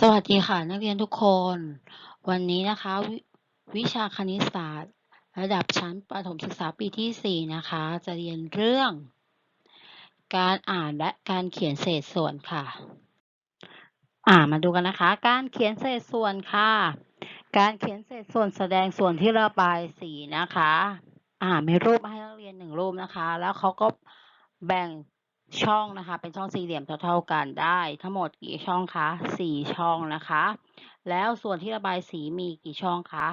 สวัสดีค่ะ นักเรียนทุกคน วันนี้นะคะววิชาคณิตศาสตร์ ระดับชั้นประถมศึกษาปีที่ 4 นะคะ จะเรียนเรื่อง การอ่านและการเขียนเศษส่วนค่ะ อ่ามาดูกันนะคะ การเขียนเศษส่วนค่ะ การเขียนเศษส่วนแสดงส่วนที่ระบายสีนะคะ อ่ามีรูปให้นักเรียนหนึ่งรูปนะคะ แล้วเขาก็แบ่ง ช่องนะคะ เป็นช่องสี่เหลี่ยมเท่า ๆกันได้ ทั้งหมดกี่ช่องคะสี่ช่องนะคะ แล้วส่วนที่ระบายสีมีกี่ช่องคะ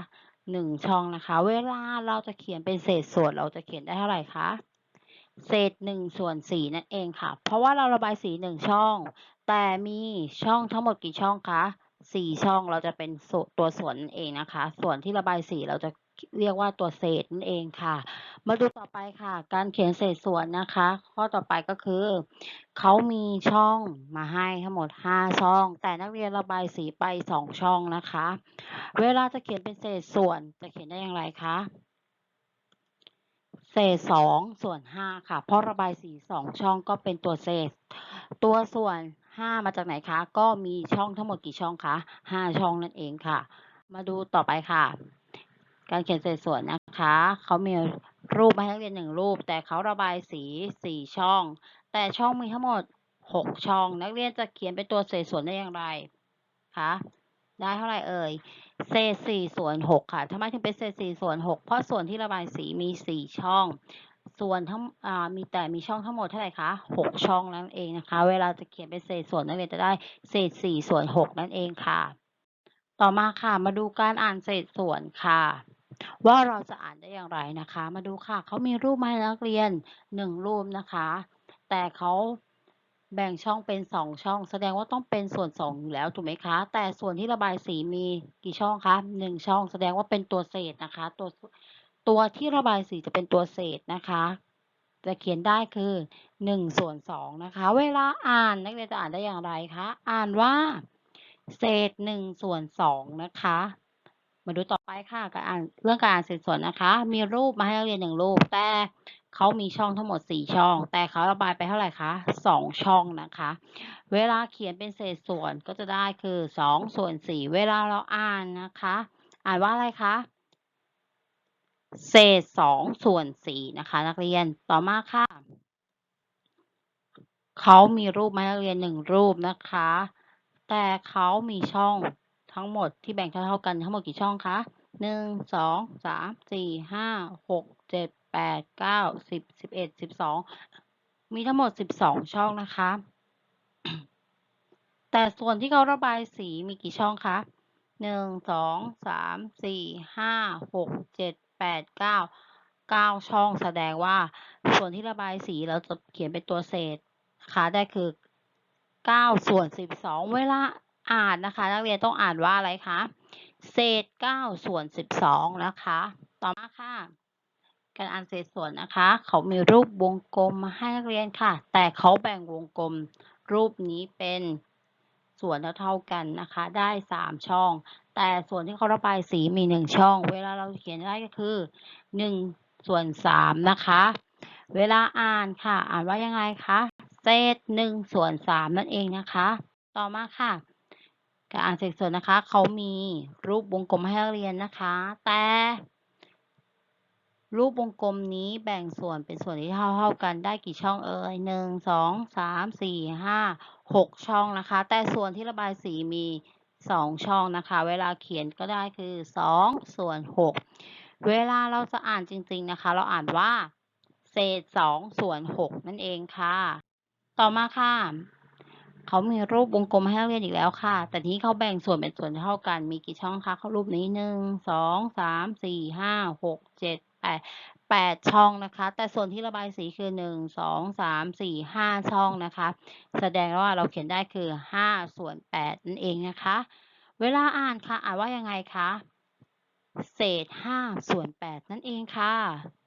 หนึ่งช่องนะคะ เวลาเราจะเขียนเป็นเศษส่วนเราจะเขียนได้เท่าไหร่คะเศษหนึ่งส่วนสี่นั่นเองค่ะ เพราะว่าเราระบายสีหนึ่งช่อง แต่มีช่องทั้งหมดกี่ช่องคะสี่ช่องเราจะเป็นตัวส่วนนั่นเองนะคะ ส่วนที่ระบายสีเราจะเรียกว่าตัวเศษนั่นเองค่ะ มาดูต่อไปค่ะ การเขียนเศษส่วนนะคะ ข้อต่อไปก็คือเขามีช่องมาให้ทั้งหมด 5 ช่อง แต่นักเรียนระบายสีไป 2 ช่องนะคะ เวลาจะเขียนเป็นเศษส่วนจะเขียนได้อย่างไรคะเศษ2ส่วน5ค่ะ เพราะระบายสี2ช่องก็เป็นตัวเศษ ตัวส่วน5มาจากไหนคะ ก็มีช่องทั้งหมดกี่ช่องคะ5ช่องนั่นเองค่ะ มาดูต่อไปค่ะ การเขียนเศษส่วนนะคะ เขามีรูปมาให้นักเรียนหนึ่งรูป แต่เขาระบายสีสี่ช่อง แต่ช่องมีทั้งหมดหกช่อง นักเรียนจะเขียนเป็นตัวเศษส่วนได้อย่างไรคะได้เท่าไหร่เอ่ยเศษสี่ส่วนหกค่ะทำไมถึงเป็นเศษสี่ส่วนหกเพราะส่วนที่ระบายสีมีสี่ช่อง ส่วนทั้งมีแต่มีช่องทั้งหมดเท่าไหร่คะหกช่องนั่นเองนะคะ เวลาจะเขียนเป็นเศษส่วนนักเรียนจะได้เศษสี่ส่วนหกนั่นเองค่ะ ต่อมาค่ะมาดูการอ่านเศษส่วนค่ะ ว่าเราจะอ่านได้อย่างไรนะคะ มาดูค่ะเขามีรูปมาให้นักเรียนหนึ่งรูปนะคะ แต่เขาแบ่งช่องเป็นสองช่อง แสดงว่าต้องเป็นส่วนสองอยู่แล้วถูกไหมคะ แต่ส่วนที่ระบายสีมีกี่ช่องคะหนึ่งช่อง แสดงว่าเป็นตัวเศษนะคะ ตัวตัวที่ระบายสีจะเป็นตัวเศษนะคะ จะเขียนได้คือหนึ่งส่วนสองนะคะ เวลาอ่านนักเรียนจะอ่านได้อย่างไรคะ อ่านว่า เศษหนึ่งส่วนสองนะคะ มาดูต่อไปค่ะการอ่านเรื่องการอ่านเศษส่วนนะคะ มีรูปมาให้นักเรียนหนึ่งรูป แต่เขามีช่องทั้งหมดสี่ช่อง แต่เขาระบายไปเท่าไหร่คะสองช่องนะคะ เวลาเขียนเป็นเศษส่วนก็จะได้คือสองส่วนสี่เวลาเราอ่านนะคะ อ่านว่าอะไรคะเศษสองส่วนสี่นะคะ นักเรียนต่อมาค่ะเขามีรูปมาให้นักเรียนหนึ่งรูปนะคะ แต่เขามีช่องทั้งหมดที่แบ่งเท่าๆกันทั้งหมดกี่ช่องคะหนึ่งสองสามสี่ห้าหกเจ็ดแปดเก้าสิบสิบเอ็ดสิบสองมีทั้งหมดสิบสองช่องนะคะ แต่ส่วนที่เขาระบายสีมีกี่ช่องคะหนึ่งสองสามสี่ห้าหกเจ็ดแปดเก้าเก้าช่องแสดงว่า ส่วนที่ระบายสีเราจะเขียนเป็นตัวเศษนะคะได้คือ เก้าส่วนสิบสองเวลาอ่านนะคะ นักเรียนต้องอ่านว่าอะไรคะเศษเก้าส่วนสิบสองนะคะ ต่อมาค่ะการอ่านเศษส่วนนะคะ เขามีรูปวงกลมมาให้นักเรียนค่ะ แต่เขาแบ่งวงกลม รูปนี้เป็นส่วนเท่ากันนะคะ ได้สามช่อง แต่ส่วนที่เขาระบายสีมีหนึ่งช่อง เวลาเราเขียนได้ก็คือหนึ่งส่วนสามนะคะ เวลาอ่านค่ะ อ่านว่ายังไงคะ เศษหนึ่งส่วนสามนั่นเองนะคะ ต่อมาค่ะ การอ่านเศษส่วนนะคะ เขามีรูปวงกลมให้เรียนนะคะ แต่รูปวงกลมนี้แบ่งส่วนเป็นส่วนที่เท่าเท่ากันได้กี่ช่องเอ่ยหนึ่งสองสามสี่ห้าหกช่องนะคะ แต่ส่วนที่ระบายสีมีสองช่องนะคะ เวลาเขียนก็ได้คือสองส่วนหกเวลาเราจะอ่านจริงๆนะคะ เราอ่านว่า เศษสองส่วนหกนั่นเองค่ะ ต่อมาค่ะ เขามีรูปวงกลมให้นักเรียนอีกแล้วค่ะ แต่ที่เขาแบ่งส่วนเป็นส่วนเท่ากัน มีกี่ช่องคะเขารูปนี้หนึ่งสองสามสี่ห้าหกเจ็ดแปดแปดช่องนะคะ แต่ส่วนที่ระบายสีคือหนึ่งสองสามสี่ห้าช่องนะคะ แสดงว่าเราเขียนได้คือห้าส่วนแปดนั่นเองนะคะ เวลาอ่านค่ะ อ่านว่ายังไงคะ เศษห้าส่วนแปดนั่นเองค่ะ